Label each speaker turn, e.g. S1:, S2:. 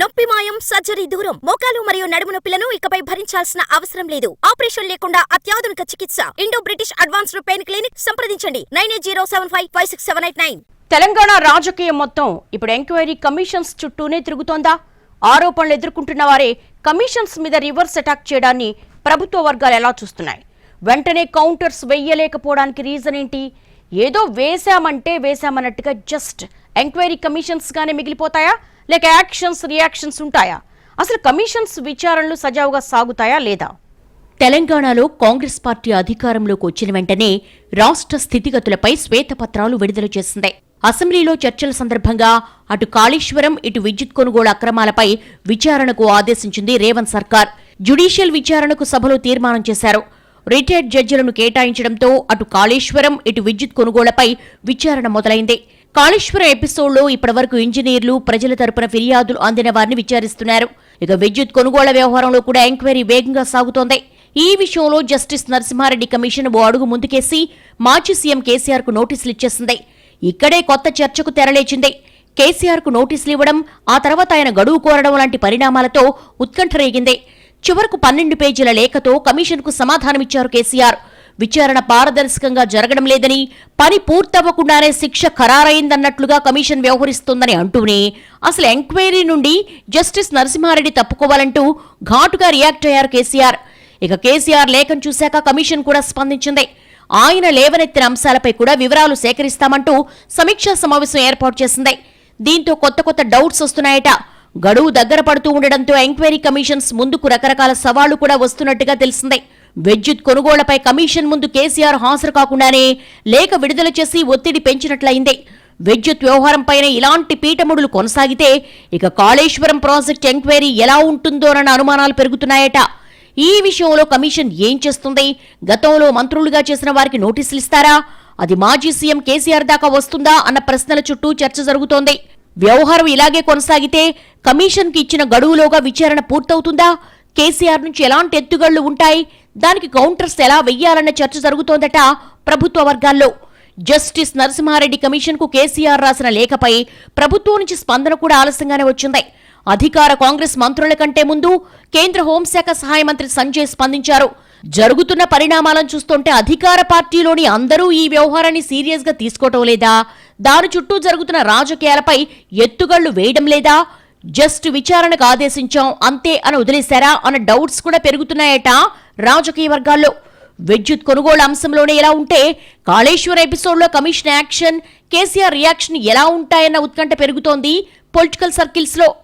S1: నొప్పి మాయం సర్జరీ దూరం. మోకాలు మరియు నడుము నొప్పులను ఇకపై భరించాల్సిన అవసరం లేదు. ఆపరేషన్ లేకుండా అత్యాధునిక చికిత్స. Indo British advanced pain clinic సంప్రదించండి. Nine eight zero seven five five six seven eight nine.
S2: Telangana రాజకీయం మొత్తం ఇప్పుడు ఎంక్వైరీ కమిషన్స్ చుట్టూనే తిరుగుతోందా? ఆరోపణలు ఎదుర్కొంటున్న వారే కమిషన్స్ మీద రివర్స్ అటాక్ చేయడాన్ని ప్రభుత్వ వర్గాలు ఎలా చూస్తున్నాయి? వెంటనే కౌంటర్స్ వెయ్యలేకపోవడానికి రీజన్ ఏంటి? ఏదో వేశామంటే వేశామన్నట్టుగా జస్ట్ ఎంక్వైరీ కమిషన్స్ గానే మిగిలిపోతాయా? లేక యాక్షన్స్ రియాక్షన్స్ ఉంటాయా? అసలు కమిషన్స్ విచారణలు సజావుగా సాగుతాయా లేదా? తెలంగాణలో కాంగ్రెస్ పార్టీ అధికారంలోకి వచ్చిన వెంటనే రాష్ట్ర స్థితిగతులపై శ్వేతపత్రాలు విడుదల చేసింది. అసెంబ్లీలో చర్చల సందర్భంగా అటు కాళేశ్వరం ఇటు విద్యుత్ కొనుగోలు అక్రమాలపై విచారణకు ఆదేశించింది రేవంత్ సర్కార్. జ్యుడీషియల్ విచారణకు సభలో తీర్మానం చేశారు. రిటైర్డ్ జడ్జిలను కేటాయించడంతో అటు కాళేశ్వరం ఇటు విద్యుత్ కొనుగోళ్ళపై విచారణ మొదలైంది. కాళేశ్వరం ఎపిసోడ్లో ఇప్పటివరకు ఇంజనీర్లు ప్రజల తరపున ఫిర్యాదులు అందిన వారిని విచారిస్తున్నారు. ఇక విద్యుత్ కొనుగోళ్ళ వ్యవహారంలో కూడా ఎంక్వైరీ వేగంగా సాగుతోంది. ఈ విషయంలో జస్టిస్ నరసింహారెడ్డి కమిషన్ ఓ అడుగు ముందుకేసి మాజీ సీఎం కేసీఆర్కు నోటీసులు ఇచ్చేసింది. ఇక్కడే కొత్త చర్చకు తెరలేచింది. కేసీఆర్కు నోటీసులు ఇవ్వడం ఆ తర్వాత ఆయన గడువు కోరడం లాంటి పరిణామాలతో ఉత్కంఠ రేగింది. చివరకు పన్నెండు పేజీల లేఖతో కమిషన్కు సమాధానమిచ్చారు కేసీఆర్. విచారణ పారదర్శకంగా జరగడం లేదని పని పూర్తవ్వకుండానే శిక్ష ఖరారైందన్నట్లుగా కమిషన్ వ్యవహరిస్తోందని అంటూనే అసలు ఎంక్వైరీ నుండి జస్టిస్ నరసింహారెడ్డి తప్పుకోవాలంటూ ఘాటుగా రియాక్ట్ అయ్యారు కేసీఆర్. ఇక కేసీఆర్ లేఖను చూశాక కమిషన్ కూడా స్పందించింది. ఆయన లేవనెత్తిన అంశాలపై కూడా వివరాలు సేకరిస్తామంటూ సమీక్షా సమావేశం ఏర్పాటు చేసింది. దీంతో కొత్త కొత్త డౌట్స్ వస్తున్నాయట. గడువు దగ్గర పడుతూ ఉండడంతో ఎంక్వైరీ కమిషన్స్ ముందుకు రకరకాల సవాళ్ళు కూడా వస్తున్నట్టుగా తెలిసిందే. విద్యుత్ కొనుగోళ్ళపై కమిషన్ ముందు కేసీఆర్ హాజరు కాకుండానే లేఖ విడుదల చేసి ఒత్తిడి పెంచినట్లయింది. విద్యుత్ వ్యవహారంపైన ఇలాంటి పీఠముడులు కొనసాగితే ఇక కాళేశ్వరం ప్రాజెక్ట్ ఎంక్వైరీ ఎలా ఉంటుందోనన్న అనుమానాలు పెరుగుతున్నాయట. ఈ విషయంలో కమిషన్ ఏం చేస్తుంది? గతంలో మంత్రులుగా చేసిన వారికి నోటీసులు ఇస్తారా? అది మాజీ సీఎం కేసీఆర్ దాకా వస్తుందా అన్న ప్రశ్నల చుట్టూ చర్చ జరుగుతోంది. వ్యవహారం ఇలాగే కొనసాగితే కమిషన్కి ఇచ్చిన గడువులోగా విచారణ పూర్తవుతుందా? కేసీఆర్ నుంచి ఎలాంటి ఎత్తుగళ్ళు ఉంటాయి? దానికి కౌంటర్స్ ఎలా వెయ్యాలన్న చర్చ జరుగుతోందట ప్రభుత్వ వర్గాల్లో. జస్టిస్ నరసింహారెడ్డి కమిషన్కు కేసీఆర్ రాసిన లేఖపై ప్రభుత్వం నుంచి స్పందన కూడా ఆలస్యంగానే వచ్చింది. అధికార కాంగ్రెస్ మంత్రుల కంటే ముందు కేంద్ర హోంశాఖ సహాయ మంత్రి సంజయ్ స్పందించారు. జరుగుతున్న పరిణామాలను చూస్తుంటే అధికార పార్టీలోని అందరూ ఈ వ్యవహారాన్ని సీరియస్గా తీసుకోవటం లేదా? దాని చుట్టూ జరుగుతున్న రాజకీయాలపై ఎత్తుగళ్ళు వేయడం లేదా? జస్ట్ విచారణకు ఆదేశించాం అంతే అని వదిలేశారా అన్న డౌట్స్ కూడా పెరుగుతున్నాయట రాజకీయ వర్గాల్లో. విద్యుత్ కొనుగోలు అంశంలోనే ఎలా ఉంటే కాళేశ్వర ఎపిసోడ్లో కమిషన్ యాక్షన్ కేసీఆర్ రియాక్షన్ ఎలా ఉంటాయన్న ఉత్కంఠ పెరుగుతోంది పొలిటికల్ సర్కిల్స్లో.